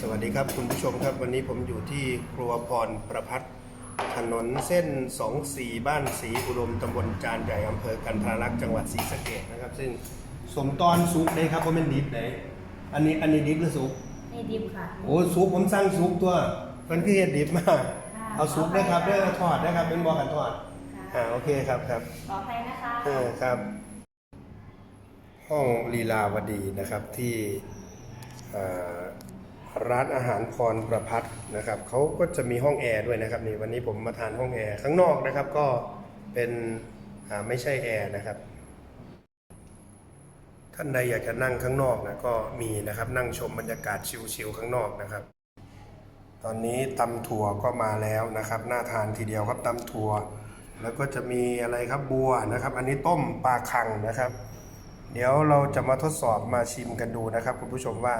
สวัสดีครับคุณผู้ชมครับวันนี้ผมอยู่ที่ครัวพรประพัฒน์ถนนเส้น 24 บ้านศรีอุดมตำบลจานใหญ่อำเภอกันทรารักษ์จังหวัดศรีสะเกษนะครับ ซึ่งสมตอนซุกเลยครับเพราะมันดิบเลยอันนี้อันนี้ดิบหรือซุกนี่ดิบค่ะโอ้ซุกผมสั่งซุกตัวมันคือเห็ดดิบมากค่ะเอาซุกนะครับเด้อทอดนะครับเป็นบอกกันทอดอ่าโอเคครับครับขออภัยนะคะเออครับ ห้องลีลาวดีนะครับที่เอ่อ ร้านอาหารพรประพัฒน์นะครับเขาก็จะมีห้องแอร์ด้วยนะครับนี่วันนี้ผมมาทานห้องแอร์ข้างนอกนะครับก็เป็นไม่ใช่แอร์นะครับท่านใดอยากจะนั่งข้างนอกนะก็มีนะครับนั่งชมบรรยากาศชิลๆข้างนอกนะครับ ตอนนี้ตำถั่วก็มาแล้วนะครับน่าทานทีเดียวครับตำถั่ว แล้วก็จะมีอะไรครับบัวนะครับ อันนี้ต้มปลาคังนะครับ เดี๋ยวเราจะมาทดสอบมาชิมกันดูนะครับ คุณผู้ชมว่า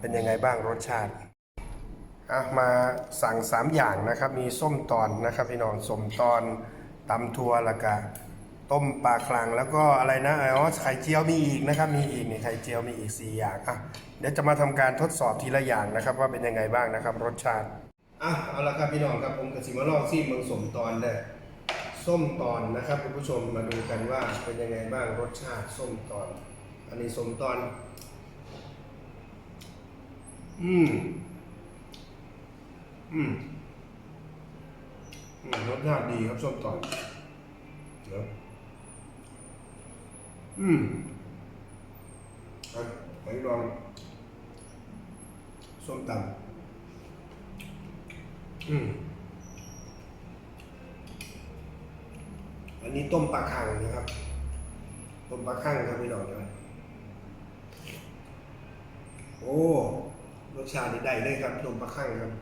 เป็นยังไงบ้างรสชาติอะมาสั่ง 3 อย่างนะครับ มีส้มตอนนะครับพี่น้องส้มตอนตำถั่วแล้วก็ต้มปลาคลังแล้วก็อะไรนะอ๋อไข่เจียวมีอีกนะครับมีอีกนี่ไข่เจียวมีอีก 4 อย่างอะเดี๋ยวจะมาทำการทดสอบทีละอย่างนะครับ ว่าเป็นยังไงบ้างนะครับ รสชาติอะเอาละครับพี่น้องครับผมกับสิมาลองซีเมืองสมตอนเลยส้มตอนนะครับคุณผู้ชมมาดูกันว่าเป็นยังไงบ้างรสชาติส้มตอน อันนี้ส้มตอน อืม อืมรสชาติดีครับส้มตอนเดี๋ยวอืมอะไปลองส้มตำอืม อันนี้ต้มปลาคังนะครับ ต้มปลาคังครับพี่น้องครับโอ้ รสชาตินี่ได้เลยครับต้มปลาคังครับ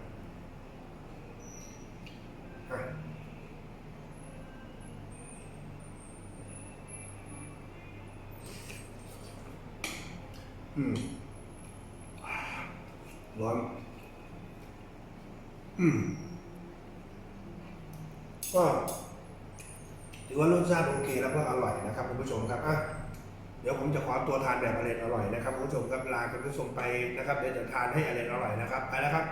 อืมร้อน อืมก็ถือว่ารสชาติโอเคแล้วก็อร่อยนะครับคุณผู้ชมครับอะ ดี๋ยวผมจะขอตัวทานแบบอร่อยอร่อยนะครับคุณผู้ชมครับลาคุณผู้ชมไปนะครับเดี๋ยวจะทานให้อร่อยอร่อยนะครับไปแล้วครับ